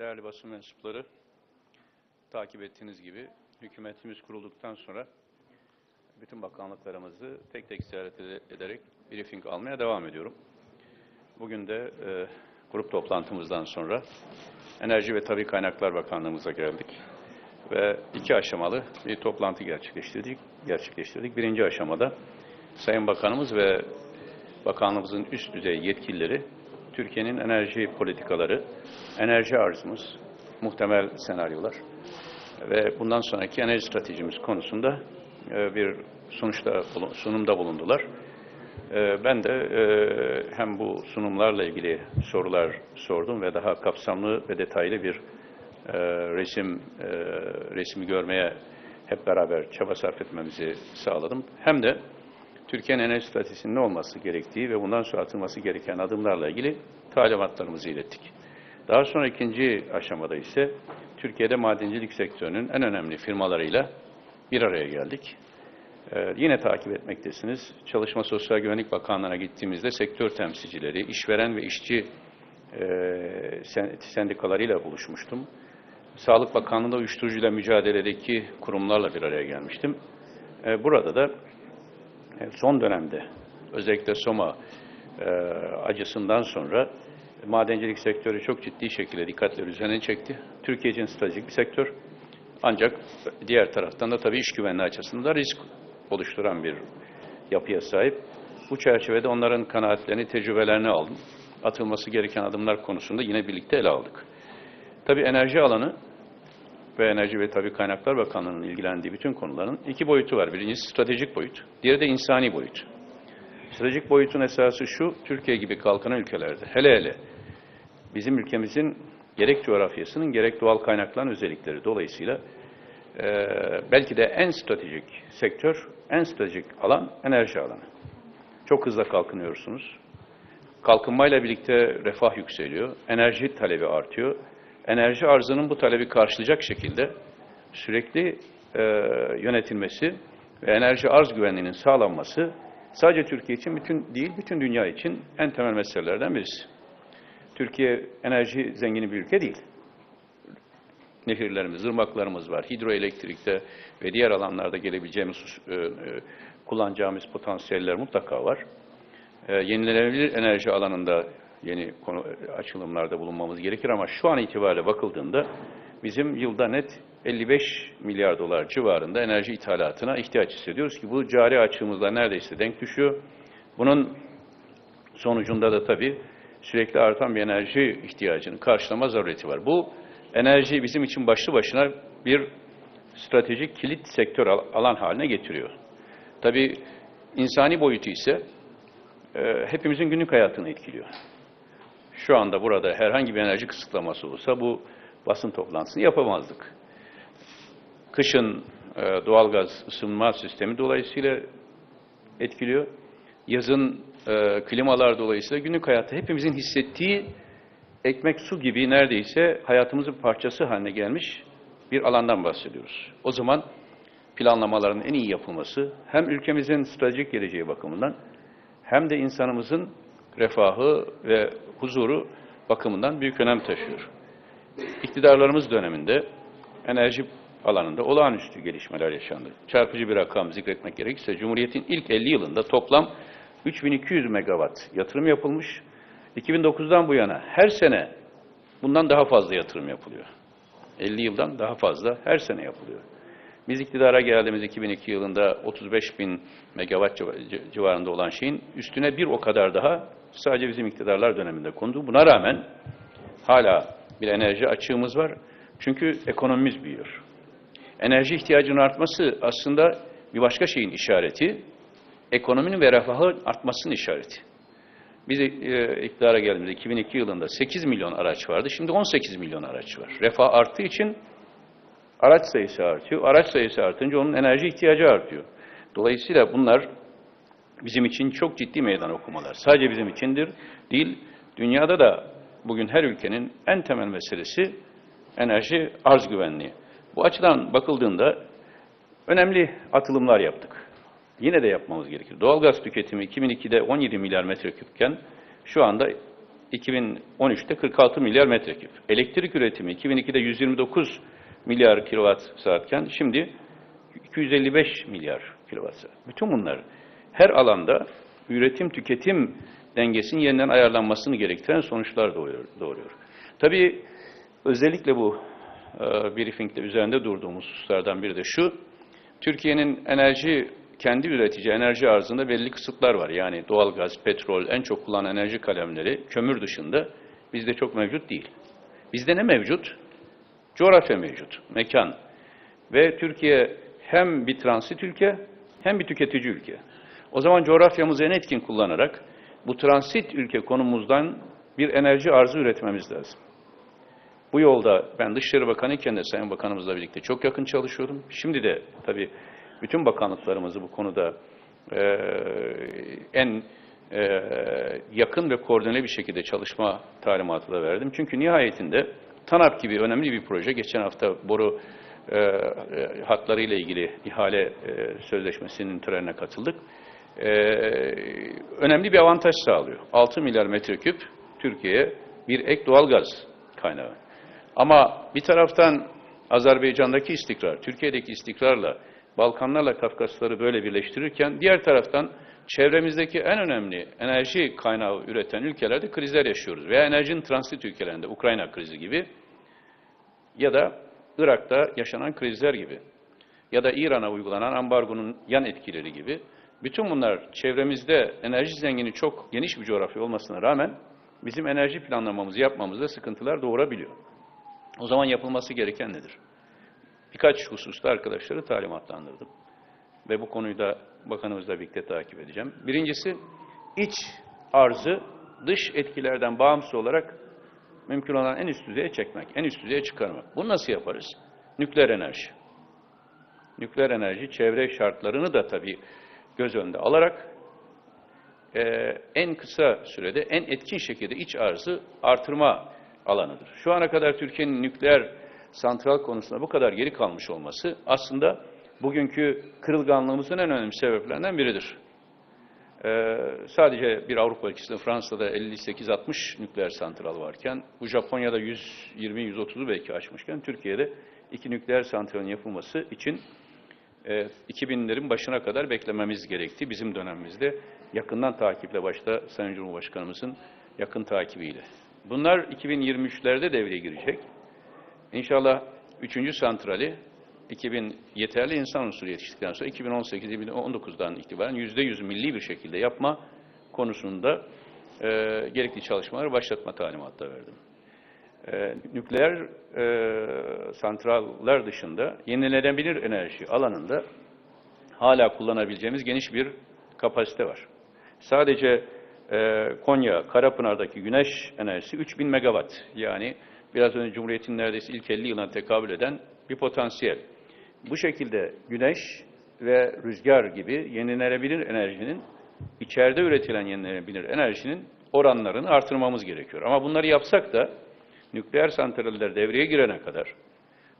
değerli basın mensupları, takip ettiğiniz gibi hükümetimiz kurulduktan sonra bütün bakanlıklarımızı tek tek ziyaret ede- ederek briefing almaya devam ediyorum. Bugün de e, grup toplantımızdan sonra Enerji ve Tabi Kaynaklar Bakanlığımıza geldik ve iki aşamalı bir toplantı gerçekleştirdik. gerçekleştirdik. Birinci aşamada Sayın Bakanımız ve Bakanlığımızın üst düzey yetkilileri Türkiye'nin enerji politikaları, enerji arzımız, muhtemel senaryolar ve bundan sonraki enerji stratejimiz konusunda e, bir sonuçta sunumda bulundular. E, Ben de e, hem bu sunumlarla ilgili sorular sordum ve daha kapsamlı ve detaylı bir resim resmi görmeye hep beraber çaba sarf etmemizi sağladım. Hem de Türkiye'nin enerji stratejisinin ne olması gerektiği ve bundan sonra atılması gereken adımlarla ilgili talimatlarımızı ilettik. Daha sonra ikinci aşamada ise Türkiye'de madencilik sektörünün en önemli firmalarıyla bir araya geldik. Ee, yine takip etmektesiniz. Çalışma Sosyal Güvenlik Bakanlığı'na gittiğimizde sektör temsilcileri, işveren ve işçi e, sen- sendikalarıyla buluşmuştum. Sağlık Bakanlığı'nda uyuşturucuyla mücadeledeki kurumlarla bir araya gelmiştim. Ee, burada da e, son dönemde özellikle Soma e, acısından sonra madencilik sektörü çok ciddi şekilde dikkatleri üzerine çekti. Türkiye için stratejik bir sektör. Ancak diğer taraftan da tabii iş güvenliği açısından da risk oluşturan bir yapıya sahip. Bu çerçevede onların kanaatlerini, tecrübelerini aldım. Atılması gereken adımlar konusunda yine birlikte ele aldık. Tabii enerji alanı ve Enerji ve Tabi Kaynaklar Bakanlığı'nın ilgilendiği bütün konuların iki boyutu var. Birincisi stratejik boyut, diğeri de insani boyut. Stratejik boyutun esası şu, Türkiye gibi kalkınan ülkelerde, hele hele bizim ülkemizin gerek coğrafyasının gerek doğal kaynakların özellikleri dolayısıyla e, belki de en stratejik sektör, en stratejik alan enerji alanı. Çok hızlı kalkınıyorsunuz. Kalkınmayla birlikte refah yükseliyor, enerji talebi artıyor. Enerji arzının bu talebi karşılayacak şekilde sürekli e, yönetilmesi ve enerji arz güvenliğinin sağlanması sadece Türkiye için bütün değil, bütün dünya için en temel meselelerden birisi. Türkiye enerji zengini bir ülke değil. Nehirlerimiz, ırmaklarımız var. Hidroelektrikte ve diğer alanlarda gelebileceğimiz, e, e, kullanacağımız potansiyeller mutlaka var. E, yenilenebilir enerji alanında yeni konu açılımlarda bulunmamız gerekir ama şu an itibariyle bakıldığında bizim yılda net 55 milyar dolar civarında enerji ithalatına ihtiyaç hissediyoruz ki bu cari açığımızla neredeyse denk düşüyor. Bunun sonucunda da tabii sürekli artan bir enerji ihtiyacını karşılama zarureti var. Bu enerji bizim için başlı başına bir stratejik kilit sektör al- alan haline getiriyor. Tabii insani boyutu ise e, hepimizin günlük hayatını etkiliyor. Şu anda burada herhangi bir enerji kısıtlaması olsa bu basın toplantısını yapamazdık. Kışın e, doğalgaz ısınma sistemi dolayısıyla etkiliyor. Yazın e, klimalar dolayısıyla günlük hayatta hepimizin hissettiği ekmek su gibi neredeyse hayatımızın parçası haline gelmiş bir alandan bahsediyoruz. O zaman planlamaların en iyi yapılması hem ülkemizin stratejik geleceği bakımından hem de insanımızın refahı ve huzuru bakımından büyük önem taşıyor. İktidarlarımız döneminde enerji alanında olağanüstü gelişmeler yaşandı. Çarpıcı bir rakam zikretmek gerekirse Cumhuriyet'in ilk 50 yılında toplam 3200 megawatt yatırım yapılmış. 2009'dan bu yana her sene bundan daha fazla yatırım yapılıyor. 50 yıldan daha fazla her sene yapılıyor. Biz iktidara geldiğimiz 2002 yılında 35 bin megawatt civa- civarında olan şeyin üstüne bir o kadar daha sadece bizim iktidarlar döneminde kondu. Buna rağmen hala bir enerji açığımız var. Çünkü ekonomimiz büyüyor. Enerji ihtiyacının artması aslında bir başka şeyin işareti, ekonominin ve refahın artmasının işareti. Biz e, iktidara geldiğimizde 2002 yılında 8 milyon araç vardı. Şimdi 18 milyon araç var. Refah arttığı için araç sayısı artıyor. Araç sayısı artınca onun enerji ihtiyacı artıyor. Dolayısıyla bunlar bizim için çok ciddi meydan okumalar. Sadece bizim içindir değil, dünyada da bugün her ülkenin en temel meselesi enerji arz güvenliği. Bu açıdan bakıldığında önemli atılımlar yaptık. Yine de yapmamız gerekir. Doğalgaz tüketimi 2002'de 17 milyar metreküpken şu anda 2013'te 46 milyar metreküp. Elektrik üretimi 2002'de 129 milyar kilowatt saatken şimdi 255 milyar kilowatt saat. Bütün bunlar her alanda üretim tüketim dengesinin yeniden ayarlanmasını gerektiren sonuçlar doğuruyor. doğuruyor. Tabii özellikle bu e, briefingde üzerinde durduğumuz hususlardan biri de şu. Türkiye'nin enerji kendi üretici enerji arzında belli kısıtlar var. Yani doğalgaz, petrol, en çok kullanılan enerji kalemleri kömür dışında bizde çok mevcut değil. Bizde ne mevcut? Coğrafya mevcut, mekan. Ve Türkiye hem bir transit ülke hem bir tüketici ülke. O zaman coğrafyamızı en etkin kullanarak bu transit ülke konumumuzdan bir enerji arzı üretmemiz lazım. Bu yolda ben Dışişleri Bakanı iken de Sayın Bakanımızla birlikte çok yakın çalışıyorum. Şimdi de tabii bütün bakanlıklarımızı bu konuda e, en e, yakın ve koordineli bir şekilde çalışma talimatı da verdim. Çünkü nihayetinde TANAP gibi önemli bir proje, geçen hafta boru e, e, hatlarıyla ilgili ihale e, sözleşmesinin törenine katıldık. E, önemli bir avantaj sağlıyor. 6 milyar metreküp Türkiye'ye bir ek doğalgaz kaynağı. Ama bir taraftan Azerbaycan'daki istikrar, Türkiye'deki istikrarla Balkanlarla Kafkasları böyle birleştirirken diğer taraftan çevremizdeki en önemli enerji kaynağı üreten ülkelerde krizler yaşıyoruz. Veya enerjinin transit ülkelerinde Ukrayna krizi gibi ya da Irak'ta yaşanan krizler gibi ya da İran'a uygulanan ambargonun yan etkileri gibi bütün bunlar çevremizde enerji zengini çok geniş bir coğrafya olmasına rağmen bizim enerji planlamamızı yapmamızda sıkıntılar doğurabiliyor. O zaman yapılması gereken nedir? Birkaç hususta arkadaşları talimatlandırdım. Ve bu konuyu da bakanımızla birlikte takip edeceğim. Birincisi, iç arzı dış etkilerden bağımsız olarak mümkün olan en üst düzeye çekmek, en üst düzeye çıkarmak. Bunu nasıl yaparız? Nükleer enerji. Nükleer enerji çevre şartlarını da tabii göz önünde alarak e, en kısa sürede en etkin şekilde iç arzı artırma alanıdır. Şu ana kadar Türkiye'nin nükleer santral konusunda bu kadar geri kalmış olması aslında bugünkü kırılganlığımızın en önemli sebeplerinden biridir. Ee, sadece bir Avrupa ülkesinde Fransa'da 58-60 nükleer santral varken, bu Japonya'da 120-130'u belki aşmışken, Türkiye'de iki nükleer santralin yapılması için e, 2000'lerin başına kadar beklememiz gerekti. Bizim dönemimizde yakından takiple başta Sayın Cumhurbaşkanımızın yakın takibiyle. Bunlar 2023'lerde devreye girecek. İnşallah üçüncü santrali 2000 yeterli insan unsuru yetiştikten sonra 2018-2019'dan itibaren yüzde yüz milli bir şekilde yapma konusunda e, gerekli çalışmaları başlatma talimatı verdim. E, nükleer e, santraller dışında yenilenebilir enerji alanında hala kullanabileceğimiz geniş bir kapasite var. Sadece e, Konya, Karapınar'daki güneş enerjisi 3000 megawatt. Yani biraz önce Cumhuriyet'in neredeyse ilk 50 yılına tekabül eden bir potansiyel. Bu şekilde güneş ve rüzgar gibi yenilenebilir enerjinin, içeride üretilen yenilenebilir enerjinin oranlarını artırmamız gerekiyor. Ama bunları yapsak da nükleer santraller devreye girene kadar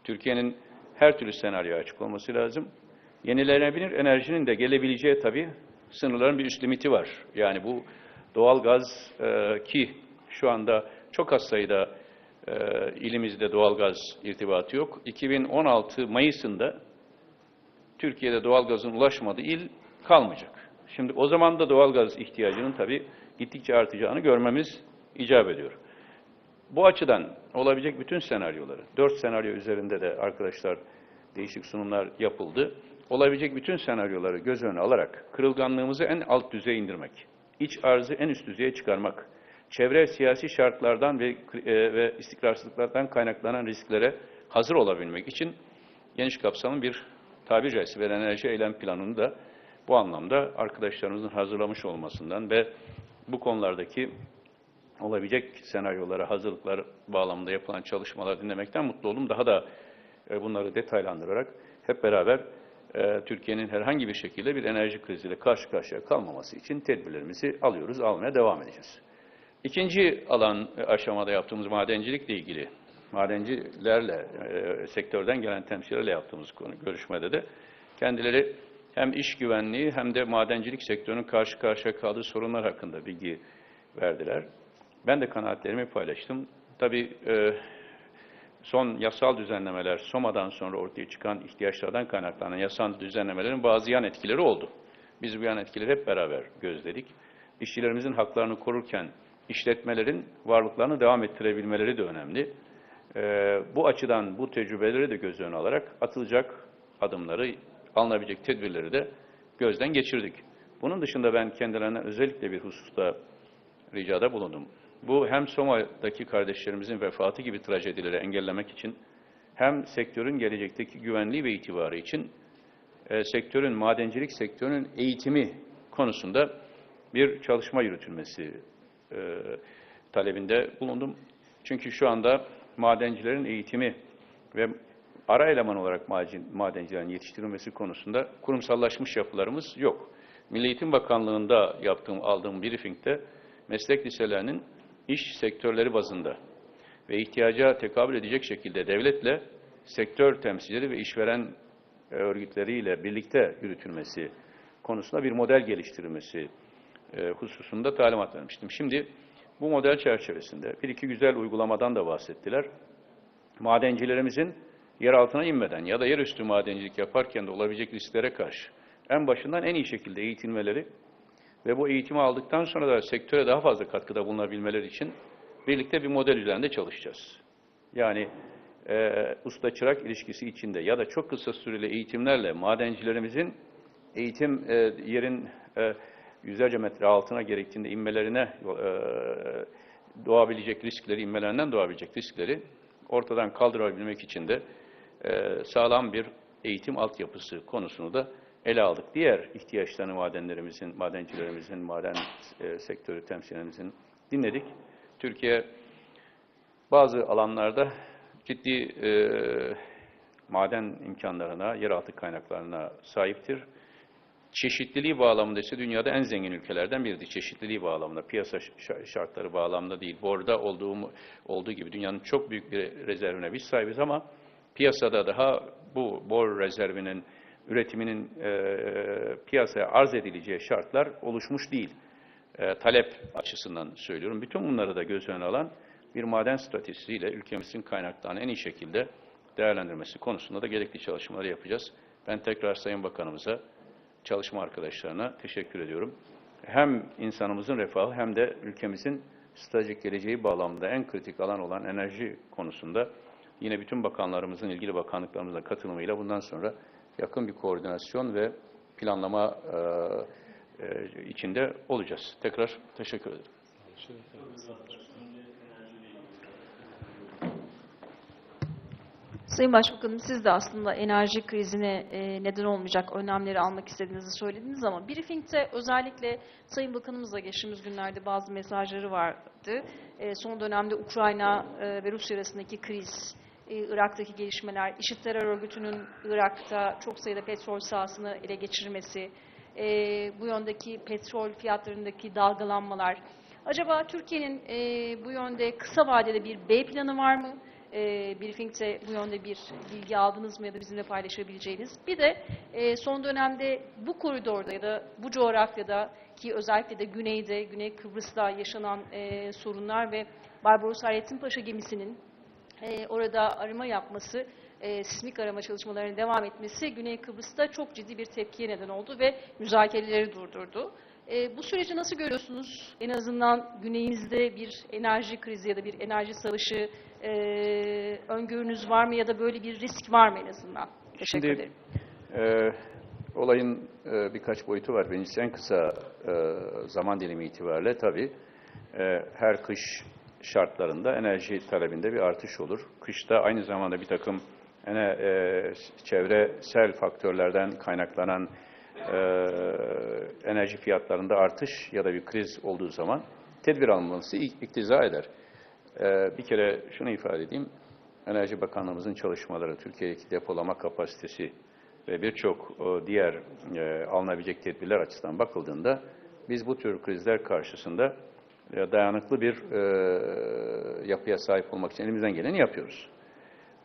Türkiye'nin her türlü senaryo açık olması lazım. Yenilenebilir enerjinin de gelebileceği tabii sınırların bir üst limiti var. Yani bu doğal gaz e, ki şu anda çok az sayıda e, ilimizde doğalgaz irtibatı yok. 2016 Mayıs'ında Türkiye'de doğalgazın ulaşmadığı il kalmayacak. Şimdi o zaman da doğalgaz ihtiyacının tabii gittikçe artacağını görmemiz icap ediyor. Bu açıdan olabilecek bütün senaryoları, dört senaryo üzerinde de arkadaşlar değişik sunumlar yapıldı. Olabilecek bütün senaryoları göz önüne alarak kırılganlığımızı en alt düzeye indirmek, iç arzı en üst düzeye çıkarmak, çevre siyasi şartlardan ve, e, ve istikrarsızlıklardan kaynaklanan risklere hazır olabilmek için geniş kapsamlı bir tabir caizse bir enerji eylem planını da bu anlamda arkadaşlarımızın hazırlamış olmasından ve bu konulardaki olabilecek senaryolara hazırlıklar bağlamında yapılan çalışmalar dinlemekten mutlu oldum. Daha da e, bunları detaylandırarak hep beraber e, Türkiye'nin herhangi bir şekilde bir enerji kriziyle karşı karşıya kalmaması için tedbirlerimizi alıyoruz, almaya devam edeceğiz. İkinci alan e, aşamada yaptığımız madencilikle ilgili, madencilerle, sektörden gelen temsilcilerle yaptığımız konu görüşmede de kendileri hem iş güvenliği hem de madencilik sektörünün karşı karşıya kaldığı sorunlar hakkında bilgi verdiler. Ben de kanaatlerimi paylaştım. Tabii e, son yasal düzenlemeler, SOMA'dan sonra ortaya çıkan ihtiyaçlardan kaynaklanan yasal düzenlemelerin bazı yan etkileri oldu. Biz bu yan etkileri hep beraber gözledik. İşçilerimizin haklarını korurken işletmelerin varlıklarını devam ettirebilmeleri de önemli. Ee, bu açıdan bu tecrübeleri de göz önüne alarak atılacak adımları, alınabilecek tedbirleri de gözden geçirdik. Bunun dışında ben kendilerine özellikle bir hususta ricada bulundum. Bu hem Soma'daki kardeşlerimizin vefatı gibi trajedileri engellemek için hem sektörün gelecekteki güvenliği ve itibarı için e, sektörün, madencilik sektörünün eğitimi konusunda bir çalışma yürütülmesi e, talebinde bulundum. Çünkü şu anda madencilerin eğitimi ve ara eleman olarak madencilerin yetiştirilmesi konusunda kurumsallaşmış yapılarımız yok. Milli Eğitim Bakanlığı'nda yaptığım, aldığım briefingde meslek liselerinin iş sektörleri bazında ve ihtiyaca tekabül edecek şekilde devletle sektör temsilcileri ve işveren e, örgütleriyle birlikte yürütülmesi konusunda bir model geliştirilmesi e, hususunda talimat vermiştim. Şimdi bu model çerçevesinde bir iki güzel uygulamadan da bahsettiler. Madencilerimizin yer altına inmeden ya da yerüstü madencilik yaparken de olabilecek risklere karşı en başından en iyi şekilde eğitilmeleri ve bu eğitimi aldıktan sonra da sektöre daha fazla katkıda bulunabilmeleri için birlikte bir model üzerinde çalışacağız. Yani e, usta-çırak ilişkisi içinde ya da çok kısa süreli eğitimlerle madencilerimizin eğitim e, yerin e, yüzlerce metre altına gerektiğinde inmelerine e, doğabilecek riskleri, inmelerinden doğabilecek riskleri ortadan kaldırabilmek için de e, sağlam bir eğitim altyapısı konusunu da ele aldık. Diğer ihtiyaçlarını madenlerimizin, madencilerimizin, maden e, sektörü temsilcilerimizin dinledik. Türkiye bazı alanlarda ciddi e, maden imkanlarına, yeraltı kaynaklarına sahiptir. Çeşitliliği bağlamında ise dünyada en zengin ülkelerden biridir. Çeşitliliği bağlamında, piyasa şa- şartları bağlamında değil. Borda olduğu, olduğu gibi dünyanın çok büyük bir rezervine biz sahibiz ama piyasada daha bu bor rezervinin üretiminin e, piyasaya arz edileceği şartlar oluşmuş değil. E, talep açısından söylüyorum. Bütün bunları da göz önüne alan bir maden stratejisiyle ülkemizin kaynaklarını en iyi şekilde değerlendirmesi konusunda da gerekli çalışmaları yapacağız. Ben tekrar Sayın Bakanımıza, çalışma arkadaşlarına teşekkür ediyorum. Hem insanımızın refahı hem de ülkemizin stratejik geleceği bağlamında en kritik alan olan enerji konusunda yine bütün bakanlarımızın, ilgili bakanlıklarımızla katılımıyla bundan sonra yakın bir koordinasyon ve planlama e, e, içinde olacağız. Tekrar teşekkür ederim. Sayın Başbakanım siz de aslında enerji krizine e, neden olmayacak önlemleri almak istediğinizi söylediniz ama briefingde özellikle Sayın Bakanımızla geçtiğimiz günlerde bazı mesajları vardı. Son dönemde Ukrayna ve Rusya arasındaki kriz, Irak'taki gelişmeler, IŞİD terör örgütünün Irak'ta çok sayıda petrol sahasını ele geçirmesi, e, bu yöndeki petrol fiyatlarındaki dalgalanmalar. Acaba Türkiye'nin e, bu yönde kısa vadede bir B planı var mı? E, briefingde bu yönde bir bilgi aldınız mı ya da bizimle paylaşabileceğiniz? Bir de e, son dönemde bu koridorda ya da bu coğrafyada ki özellikle de güneyde, Güney Kıbrıs'ta yaşanan e, sorunlar ve Barbaros Hayrettin Paşa gemisinin e, orada arama yapması, e, sismik arama çalışmalarının devam etmesi Güney Kıbrıs'ta çok ciddi bir tepkiye neden oldu ve müzakereleri durdurdu. E, bu süreci nasıl görüyorsunuz? En azından güneyimizde bir enerji krizi ya da bir enerji savaşı e, öngörünüz var mı ya da böyle bir risk var mı en azından? Teşekkür Şimdi, ederim. e, olayın e, birkaç boyutu var. Birincisi en kısa e, zaman dilimi itibariyle tabii e, her kış şartlarında enerji talebinde bir artış olur. Kışta aynı zamanda bir takım ene, e, çevresel faktörlerden kaynaklanan e, enerji fiyatlarında artış ya da bir kriz olduğu zaman tedbir alınması ik- iktiza eder. E, bir kere şunu ifade edeyim. Enerji Bakanlığımızın çalışmaları, Türkiye'deki depolama kapasitesi ve birçok diğer e, alınabilecek tedbirler açısından bakıldığında biz bu tür krizler karşısında dayanıklı bir e, yapıya sahip olmak için elimizden geleni yapıyoruz.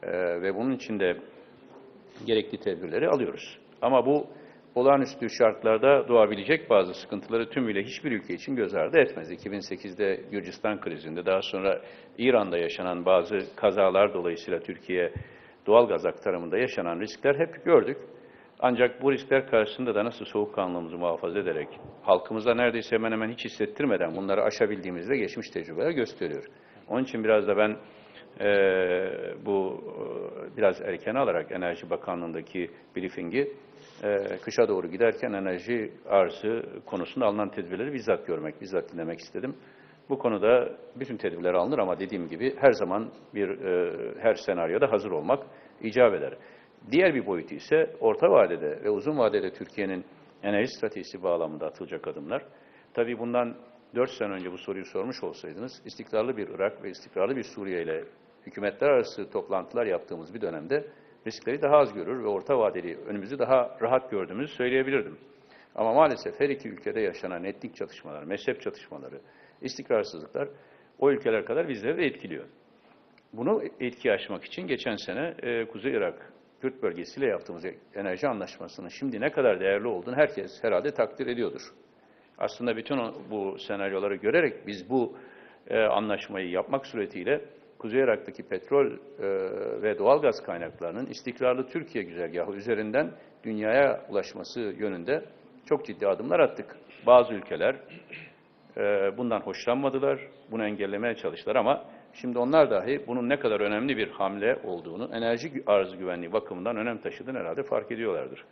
E, ve bunun için de gerekli tedbirleri alıyoruz. Ama bu olağanüstü şartlarda doğabilecek bazı sıkıntıları tümüyle hiçbir ülke için göz ardı etmez. 2008'de Gürcistan krizinde, daha sonra İran'da yaşanan bazı kazalar dolayısıyla Türkiye doğal gaz aktarımında yaşanan riskler hep gördük. Ancak bu riskler karşısında da nasıl soğukkanlılığımızı muhafaza ederek, halkımıza neredeyse hemen hemen hiç hissettirmeden bunları aşabildiğimizde geçmiş tecrübeler gösteriyor. Onun için biraz da ben eee, bu eee, biraz erken alarak Enerji Bakanlığı'ndaki briefingi eee, kışa doğru giderken enerji arzı konusunda alınan tedbirleri bizzat görmek, bizzat dinlemek istedim. Bu konuda bütün tedbirler alınır ama dediğim gibi her zaman bir eee, her senaryoda hazır olmak icap eder. Diğer bir boyutu ise orta vadede ve uzun vadede Türkiye'nin enerji stratejisi bağlamında atılacak adımlar. Tabii bundan 4 sene önce bu soruyu sormuş olsaydınız, istikrarlı bir Irak ve istikrarlı bir Suriye ile hükümetler arası toplantılar yaptığımız bir dönemde riskleri daha az görür ve orta vadeli önümüzü daha rahat gördüğümüzü söyleyebilirdim. Ama maalesef her iki ülkede yaşanan etnik çatışmalar, mezhep çatışmaları, istikrarsızlıklar o ülkeler kadar bizleri de etkiliyor. Bunu etki aşmak için geçen sene e, Kuzey Irak Kürt bölgesiyle yaptığımız enerji anlaşmasının şimdi ne kadar değerli olduğunu herkes herhalde takdir ediyordur. Aslında bütün bu senaryoları görerek biz bu e, anlaşmayı yapmak suretiyle Kuzey Irak'taki petrol e, ve doğal gaz kaynaklarının istikrarlı Türkiye güzergahı üzerinden dünyaya ulaşması yönünde çok ciddi adımlar attık. Bazı ülkeler e, bundan hoşlanmadılar, bunu engellemeye çalıştılar ama şimdi onlar dahi bunun ne kadar önemli bir hamle olduğunu, enerji arzı güvenliği bakımından önem taşıdığını herhalde fark ediyorlardır.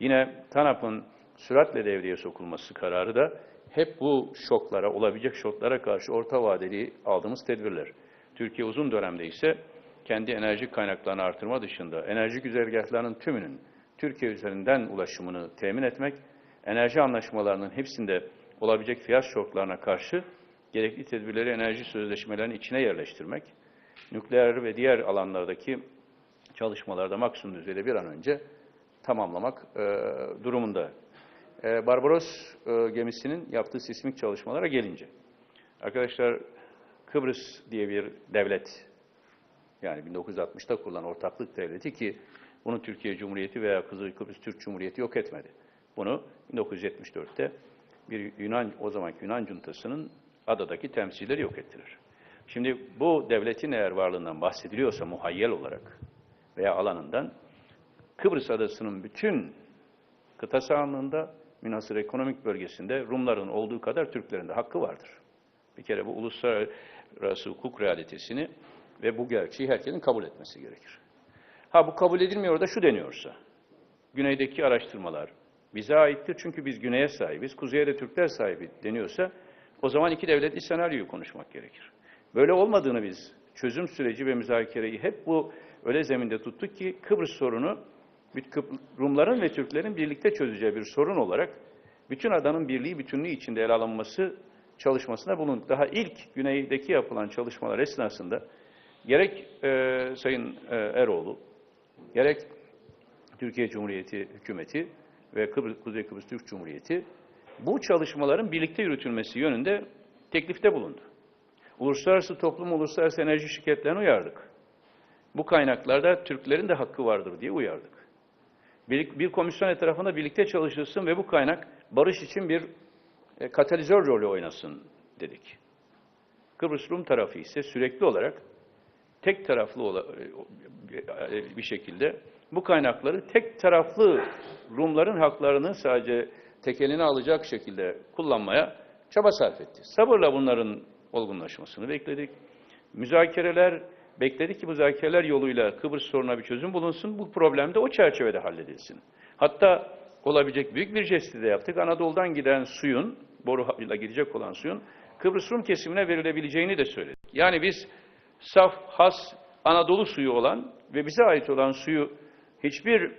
Yine TANAP'ın süratle devreye sokulması kararı da hep bu şoklara, olabilecek şoklara karşı orta vadeli aldığımız tedbirler. Türkiye uzun dönemde ise kendi enerji kaynaklarını artırma dışında enerji güzergahlarının tümünün Türkiye üzerinden ulaşımını temin etmek, enerji anlaşmalarının hepsinde olabilecek fiyat şoklarına karşı gerekli tedbirleri enerji sözleşmelerinin içine yerleştirmek, nükleer ve diğer alanlardaki çalışmalarda maksimum düzeyde bir an önce tamamlamak e, durumunda. E, Barbaros e, gemisinin yaptığı sismik çalışmalara gelince, arkadaşlar Kıbrıs diye bir devlet, yani 1960'ta kurulan ortaklık devleti ki bunu Türkiye Cumhuriyeti veya Kuzey Kıbrıs Türk Cumhuriyeti yok etmedi. Bunu 1974'te bir Yunan, o zamanki Yunan cuntasının adadaki temsilcileri yok ettiler. Şimdi bu devletin eğer varlığından bahsediliyorsa muhayyel olarak veya alanından Kıbrıs adasının bütün kıta sahanlığında münhasır ekonomik bölgesinde Rumların olduğu kadar Türklerin de hakkı vardır. Bir kere bu uluslararası hukuk realitesini ve bu gerçeği herkesin kabul etmesi gerekir. Ha bu kabul edilmiyor da şu deniyorsa, güneydeki araştırmalar bize aittir çünkü biz güneye sahibiz, kuzeye de Türkler sahibi deniyorsa o zaman iki devletli senaryoyu konuşmak gerekir. Böyle olmadığını biz çözüm süreci ve müzakereyi hep bu öyle zeminde tuttuk ki Kıbrıs sorunu Rumların ve Türklerin birlikte çözeceği bir sorun olarak bütün adanın birliği bütünlüğü içinde ele alınması çalışmasına bulunduk. Daha ilk güneydeki yapılan çalışmalar esnasında gerek e, Sayın e, Eroğlu, gerek Türkiye Cumhuriyeti hükümeti ve Kıbrıs, Kuzey Kıbrıs Türk Cumhuriyeti bu çalışmaların birlikte yürütülmesi yönünde teklifte bulundu. Uluslararası toplum, uluslararası enerji şirketlerini uyardık. Bu kaynaklarda Türklerin de hakkı vardır diye uyardık. Bir, bir komisyon etrafında birlikte çalışılsın ve bu kaynak barış için bir e, katalizör rolü oynasın dedik. Kıbrıs Rum tarafı ise sürekli olarak tek taraflı ola- e, bir şekilde bu kaynakları tek taraflı Rumların haklarını sadece tekeline alacak şekilde kullanmaya çaba sarf etti. Sabırla bunların olgunlaşmasını bekledik. Müzakereler, bekledik ki müzakereler yoluyla Kıbrıs sorununa bir çözüm bulunsun. Bu problem de o çerçevede halledilsin. Hatta olabilecek büyük bir jesti de yaptık. Anadolu'dan giden suyun, boruyla gidecek olan suyun Kıbrıs Rum kesimine verilebileceğini de söyledik. Yani biz saf, has Anadolu suyu olan ve bize ait olan suyu hiçbir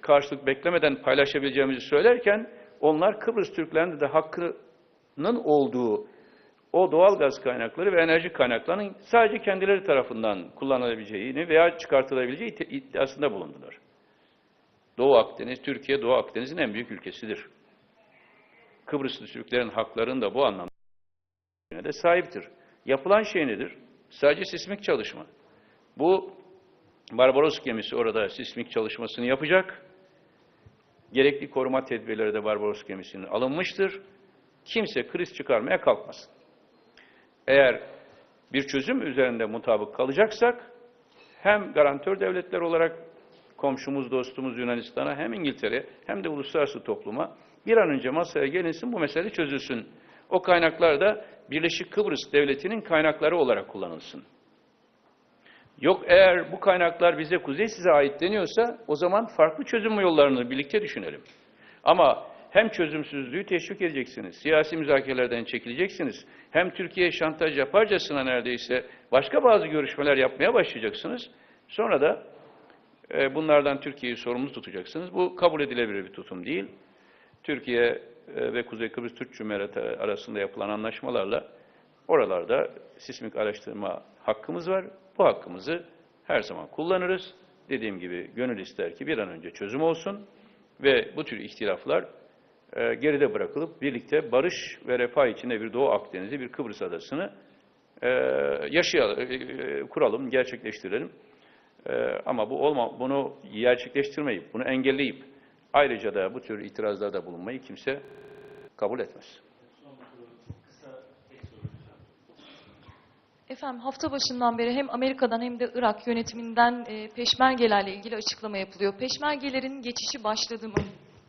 karşılık beklemeden paylaşabileceğimizi söylerken onlar Kıbrıs Türklerinde de hakkının olduğu o doğal gaz kaynakları ve enerji kaynaklarının sadece kendileri tarafından kullanılabileceğini veya çıkartılabileceği iddiasında bulundular. Doğu Akdeniz, Türkiye Doğu Akdeniz'in en büyük ülkesidir. Kıbrıslı Türklerin haklarının da bu anlamda de sahiptir. Yapılan şey nedir? Sadece sismik çalışma. Bu Barbaros gemisi orada sismik çalışmasını yapacak. Gerekli koruma tedbirleri de Barbaros gemisinin alınmıştır. Kimse kriz çıkarmaya kalkmasın. Eğer bir çözüm üzerinde mutabık kalacaksak hem garantör devletler olarak komşumuz, dostumuz Yunanistan'a hem İngiltere hem de uluslararası topluma bir an önce masaya gelinsin bu mesele çözülsün. O kaynaklar da Birleşik Kıbrıs Devleti'nin kaynakları olarak kullanılsın. Yok eğer bu kaynaklar bize kuzey size ait deniyorsa o zaman farklı çözüm yollarını birlikte düşünelim. Ama hem çözümsüzlüğü teşvik edeceksiniz, siyasi müzakerelerden çekileceksiniz, hem Türkiye şantaj yaparcasına neredeyse başka bazı görüşmeler yapmaya başlayacaksınız. Sonra da e, bunlardan Türkiye'yi sorumlu tutacaksınız. Bu kabul edilebilir bir tutum değil. Türkiye e, ve Kuzey Kıbrıs Türk Cumhuriyeti arasında yapılan anlaşmalarla oralarda sismik araştırma hakkımız var. Bu hakkımızı her zaman kullanırız. Dediğim gibi gönül ister ki bir an önce çözüm olsun ve bu tür ihtilaflar e, geride bırakılıp birlikte barış ve refah içinde bir Doğu Akdeniz'i, bir Kıbrıs adasını e, yaşayalım, e, e, kuralım, gerçekleştirelim. E, ama bu olma, bunu gerçekleştirmeyip, bunu engelleyip ayrıca da bu tür itirazlarda bulunmayı kimse kabul etmez. Efendim hafta başından beri hem Amerika'dan hem de Irak yönetiminden e, peşmergelerle ilgili açıklama yapılıyor. Peşmergelerin geçişi başladı mı?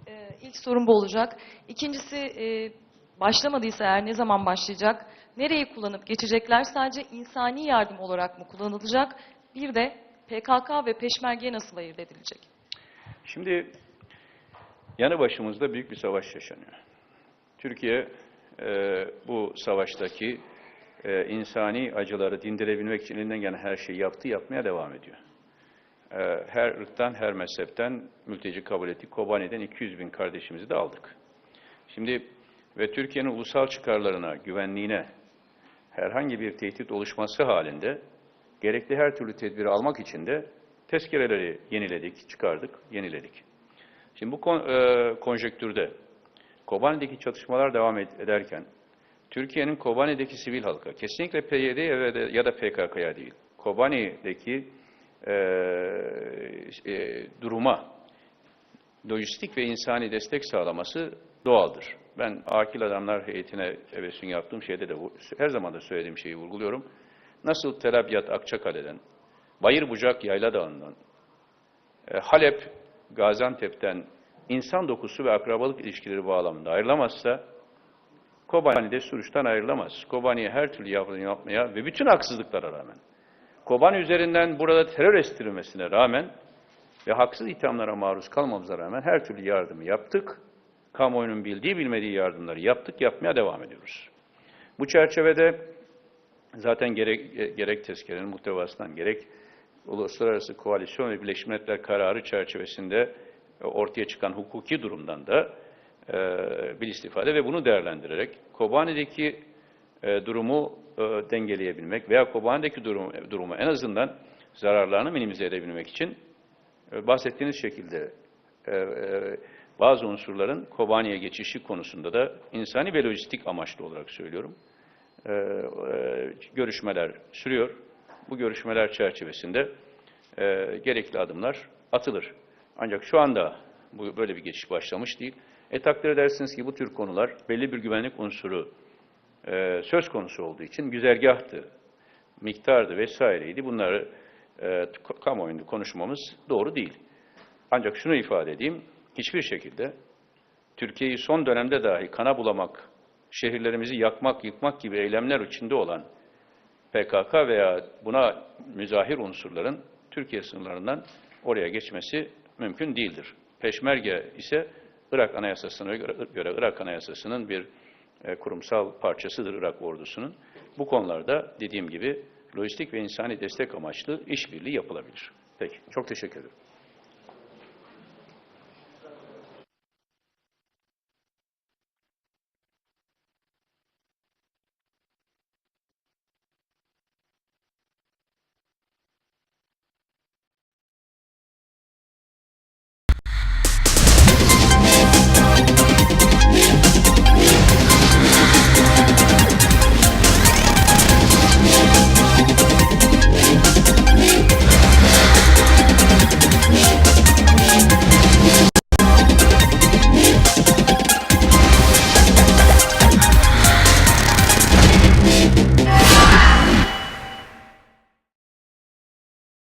E, ilk sorum bu olacak. İkincisi e, başlamadıysa eğer ne zaman başlayacak? Nereyi kullanıp geçecekler? Sadece insani yardım olarak mı kullanılacak? Bir de PKK ve peşmerge nasıl ayırt edilecek? Şimdi yanı başımızda büyük bir savaş yaşanıyor. Türkiye e, bu savaştaki e, insani acıları dindirebilmek için elinden gelen her şeyi yaptı, yapmaya devam ediyor. E, her ırktan, her mezhepten mülteci kabul ettik. Kobani'den 200 bin kardeşimizi de aldık. Şimdi ve Türkiye'nin ulusal çıkarlarına, güvenliğine herhangi bir tehdit oluşması halinde gerekli her türlü tedbiri almak için de tezkereleri yeniledik, çıkardık, yeniledik. Şimdi bu kon, e, konjektürde Kobani'deki çatışmalar devam ed- ederken Türkiye'nin Kobani'deki sivil halka, kesinlikle PYD ya da, ya da PKK'ya değil, Kobani'deki e, e, duruma lojistik ve insani destek sağlaması doğaldır. Ben Akil Adamlar heyetine evesün yaptığım şeyde de her zaman da söylediğim şeyi vurguluyorum. Nasıl Tel Abyad Akçakale'den, Bayır Bucak Yayla Dağı'ndan, e, Halep Gaziantep'ten insan dokusu ve akrabalık ilişkileri bağlamında ayrılamazsa, Kobani'de Suruç'tan ayrılamaz. Kobani'ye her türlü yardım yapmaya ve bütün haksızlıklara rağmen, Kobani üzerinden burada terör estirilmesine rağmen ve haksız ithamlara maruz kalmamıza rağmen her türlü yardımı yaptık. Kamuoyunun bildiği bilmediği yardımları yaptık, yapmaya devam ediyoruz. Bu çerçevede zaten gerek, gerek tezkerenin muhtevasından gerek Uluslararası Koalisyon ve Birleşmiş Milletler kararı çerçevesinde ortaya çıkan hukuki durumdan da e, bir istifade ve bunu değerlendirerek Kobani'deki e, durumu e, dengeleyebilmek veya Kobani'deki durumu, durumu en azından zararlarını minimize edebilmek için e, bahsettiğiniz şekilde e, e, bazı unsurların Kobani'ye geçişi konusunda da insani ve lojistik amaçlı olarak söylüyorum. E, e, görüşmeler sürüyor. Bu görüşmeler çerçevesinde e, gerekli adımlar atılır. Ancak şu anda böyle bir geçiş başlamış değil. E takdir edersiniz ki bu tür konular belli bir güvenlik unsuru e, söz konusu olduğu için güzergahtı, miktardı vesaireydi. Bunları e, kamuoyunda konuşmamız doğru değil. Ancak şunu ifade edeyim, hiçbir şekilde Türkiye'yi son dönemde dahi kana bulamak, şehirlerimizi yakmak, yıkmak gibi eylemler içinde olan PKK veya buna müzahir unsurların Türkiye sınırlarından oraya geçmesi mümkün değildir. Peşmerge ise Irak Anayasası'na göre Irak Anayasası'nın bir e, kurumsal parçasıdır Irak ordusunun. Bu konularda dediğim gibi lojistik ve insani destek amaçlı işbirliği yapılabilir. Peki, çok teşekkür ederim.